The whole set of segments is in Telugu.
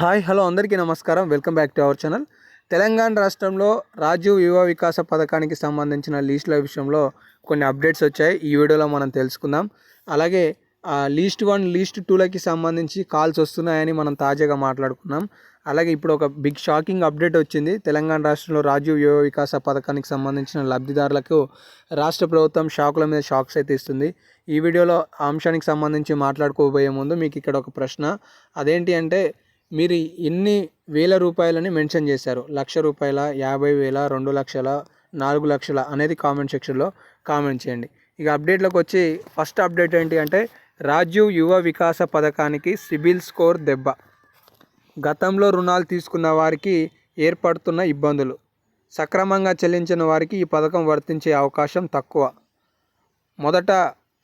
హాయ్ హలో అందరికీ నమస్కారం. Welcome back to our channel. Telangana రాష్ట్రంలో రాజీవ్ యువ వికాస పథకానికి సంబంధించిన లీస్టుల విషయంలో కొన్ని అప్డేట్స్ వచ్చాయి. ఈ వీడియోలో మనం తెలుసుకుందాం. అలాగే లీస్ట్ వన్ లీస్ట్ టూలకి సంబంధించి కాల్స్ వస్తున్నాయని మనం తాజాగా మాట్లాడుకున్నాం. అలాగే ఇప్పుడు ఒక బిగ్ షాకింగ్ అప్డేట్ వచ్చింది. తెలంగాణ రాష్ట్రంలో రాజీవ్ యువ వికాస పథకానికి సంబంధించిన లబ్ధిదారులకు రాష్ట్ర ప్రభుత్వం షాకుల మీద షాక్స్ అయితే ఇస్తుంది. ఈ వీడియోలో అంశానికి సంబంధించి మాట్లాడుకోబోయే ముందు మీకు ఇక్కడ ఒక ప్రశ్న. అదేంటి అంటే మీరు ఎన్ని వేల రూపాయలని మెన్షన్ చేశారు? లక్ష రూపాయల యాభై వేల రెండు లక్షల నాలుగు లక్షల అనేది కామెంట్ సెక్షన్లో కామెంట్ చేయండి. ఇక అప్డేట్లోకి వచ్చి ఫస్ట్ అప్డేట్ ఏంటి అంటే రాజీవ్ యువ వికాస పథకానికి సిబిల్ స్కోర్ దెబ్బ. గతంలో రుణాలు తీసుకున్న వారికి ఏర్పడుతున్న ఇబ్బందులు. సక్రమంగా చెల్లించిన వారికి ఈ పథకం వర్తించే అవకాశం తక్కువ. మొదట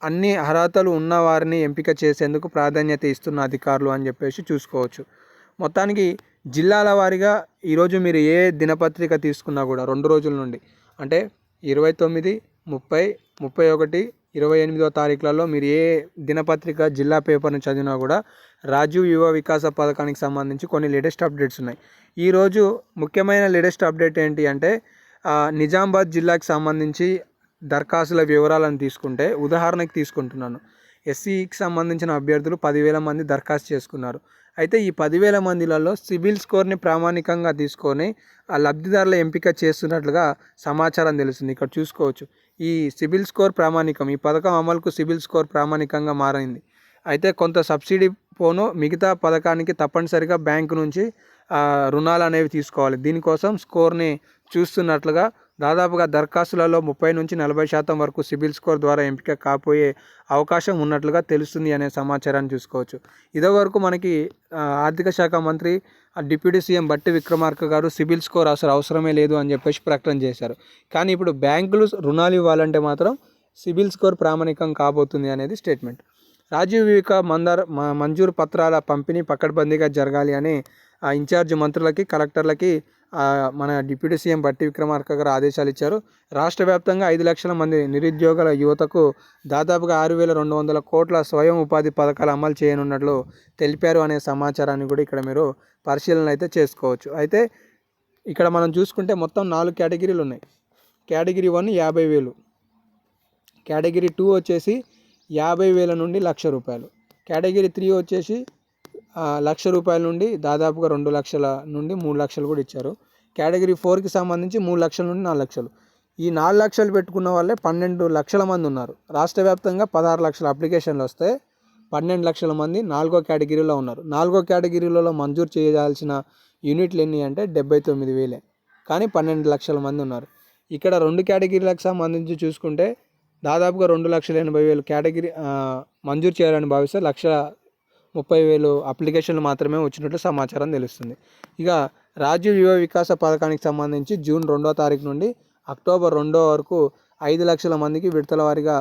అన్ని అర్హతలు ఉన్న వారిని ఎంపిక చేసేందుకు ప్రాధాన్యత ఇస్తున్న అధికారులు అని చెప్పేసి చూసుకోవచ్చు. మొత్తానికి జిల్లాల వారీగా ఈరోజు మీరు ఏ దినపత్రిక తీసుకున్నా కూడా రెండు రోజుల నుండి అంటే ఇరవై తొమ్మిది ముప్పై ముప్పై ఒకటి ఇరవై ఎనిమిదో తారీఖులలో మీరు ఏ దినపత్రిక జిల్లా పేపర్ను చదివినా కూడా రాజీవ్ యువ వికాస పథకానికి సంబంధించి కొన్ని లేటెస్ట్ అప్డేట్స్ ఉన్నాయి. ఈరోజు ముఖ్యమైన లేటెస్ట్ అప్డేట్ ఏంటి అంటే నిజామాబాద్ జిల్లాకి సంబంధించి దరఖాస్తుల వివరాలను తీసుకుంటే ఉదాహరణకి తీసుకుంటున్నాను. ఎస్సీకి సంబంధించిన అభ్యర్థులు పదివేల మంది దరఖాస్తు చేసుకున్నారు. అయితే ఈ పదివేల మందిలలో సిబిల్ స్కోర్ని ప్రామాణికంగా తీసుకొని ఆ లబ్ధిదారుల ఎంపిక చేస్తున్నట్లుగా సమాచారం తెలుస్తుంది. ఇక్కడ చూసుకోవచ్చు. ఈ సిబిల్ స్కోర్ ప్రామాణికం ఈ పథకం అమలుకు సిబిల్ స్కోర్ ప్రామాణికంగా మారింది. అయితే కొంత సబ్సిడీ పోను మిగతా పథకానికి తప్పనిసరిగా బ్యాంకు నుంచి రుణాలు అనేవి తీసుకోవాలి. దీనికోసం స్కోర్ని చూస్తున్నట్లుగా దాదాపుగా దరఖాస్తులలో ముప్పై నుంచి నలభై శాతం వరకు సిబిల్ స్కోర్ ద్వారా ఎంపిక కాపోయే అవకాశం ఉన్నట్లుగా తెలుస్తుంది అనే సమాచారాన్ని చూసుకోవచ్చు. ఇదో వరకు మనకి ఆర్థిక శాఖ మంత్రి డిప్యూటీ సీఎం బట్టి విక్రమార్క గారు సిబిల్ స్కోర్ అసలు అవసరమే లేదు అని చెప్పేసి ప్రకటన చేశారు. కానీ ఇప్పుడు బ్యాంకులు రుణాలు ఇవ్వాలంటే మాత్రం సిబిల్ స్కోర్ ప్రామాణికం కాబోతుంది అనేది స్టేట్మెంట్. రాజీవ్ వివేక మందర్ మంజూరు పత్రాల పంపిణీ పక్కడ్బందీగా జరగాలి అని ఆ ఇన్ఛార్జ్ మంత్రులకి కలెక్టర్లకి మన డిప్యూటీ సీఎం బట్టి విక్రమార్క గారు ఆదేశాలు ఇచ్చారు. రాష్ట్ర వ్యాప్తంగా ఐదు లక్షల మంది నిరుద్యోగుల యువతకు దాదాపుగా ఆరు వేల రెండు వందల కోట్ల స్వయం ఉపాధి పథకాలు అమలు చేయనున్నట్లు తెలిపారు అనే సమాచారాన్ని కూడా ఇక్కడ మీరు పరిశీలన అయితే చేసుకోవచ్చు. అయితే ఇక్కడ మనం చూసుకుంటే మొత్తం నాలుగు కేటగిరీలు ఉన్నాయి. కేటగిరీ వన్ యాభై వేలు. కేటగిరీ టూ వచ్చేసి యాభై వేల నుండి లక్ష రూపాయలు. కేటగిరీ త్రీ వచ్చేసి లక్ష రూపాయల నుండి దాదాపుగా రెండు లక్షల నుండి మూడు లక్షలు కూడా ఇచ్చారు. కేటగిరీ ఫోర్కి సంబంధించి మూడు లక్షల నుండి నాలుగు లక్షలు. ఈ నాలుగు లక్షలు పెట్టుకున్న వాళ్ళే పన్నెండు లక్షల మంది ఉన్నారు. రాష్ట్ర వ్యాప్తంగా పదహారు లక్షల అప్లికేషన్లు వస్తే పన్నెండు లక్షల మంది నాలుగో కేటగిరీలో ఉన్నారు. నాలుగో కేటగిరీలలో మంజూరు చేయాల్సిన యూనిట్లు ఎన్ని అంటే డెబ్బై తొమ్మిది వేలే. కానీ పన్నెండు లక్షల మంది ఉన్నారు. ఇక్కడ రెండు కేటగిరీలకు సంబంధించి చూసుకుంటే దాదాపుగా రెండు లక్షల ఎనభై వేలు కేటగిరీ మంజూరు చేయాలని భావిస్తే లక్ష ముప్పై వేలు అప్లికేషన్లు మాత్రమే వచ్చినట్లు సమాచారం తెలుస్తుంది. ఇక రాజ్య యువ వికాస పథకానికి సంబంధించి జూన్ రెండో తారీఖు నుండి అక్టోబర్ రెండో వరకు ఐదు లక్షల మందికి విడతల వారిగా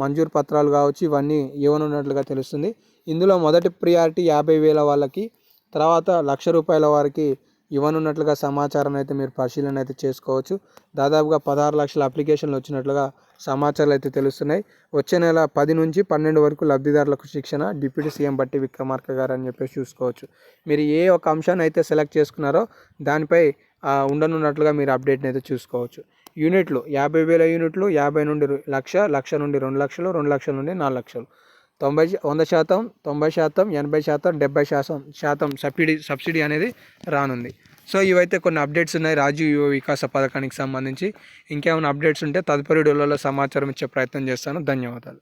మంజూరు పత్రాలు కావచ్చు ఇవన్నీ ఇవ్వనున్నట్లుగా తెలుస్తుంది. ఇందులో మొదటి ప్రియారిటీ యాభై వేల వాళ్ళకి తర్వాత లక్ష రూపాయల వారికి ఇవ్వనున్నట్లుగా సమాచారం అయితే మీరు పరిశీలన అయితే చేసుకోవచ్చు. దాదాపుగా పదహారు లక్షల అప్లికేషన్లు వచ్చినట్లుగా సమాచారాలు అయితే తెలుస్తున్నాయి. వచ్చే నెల పది నుంచి పన్నెండు వరకు లబ్ధిదారులకు శిక్షణ డిప్యూటీ సీఎం బట్టి విక్రమార్క గారు అని చెప్పేసి చూసుకోవచ్చు. మీరు ఏ ఒక అంశాన్ని అయితే సెలెక్ట్ చేసుకున్నారో దానిపై ఉండనున్నట్లుగా మీరు అప్డేట్ని అయితే చూసుకోవచ్చు. యూనిట్లు యాభై వేల యూనిట్లు యాభై నుండి లక్ష లక్ష నుండి రెండు లక్షలు రెండు లక్షల నుండి నాలుగు లక్షలు. తొంభై వంద శాతం తొంభై శాతం ఎనభై శాతం డెబ్బై శాతం శాతం సబ్సిడీ సబ్సిడీ అనేది రానుంది. సో ఇవైతే కొన్ని అప్డేట్స్ ఉన్నాయి. రాజీవ్ యువ వికాస పథకానికి సంబంధించి. ఇంకేమైనా అప్డేట్స్ ఉంటే తదుపరి వీడియోలలో సమాచారం ఇచ్చే ప్రయత్నం చేస్తాను. ధన్యవాదాలు.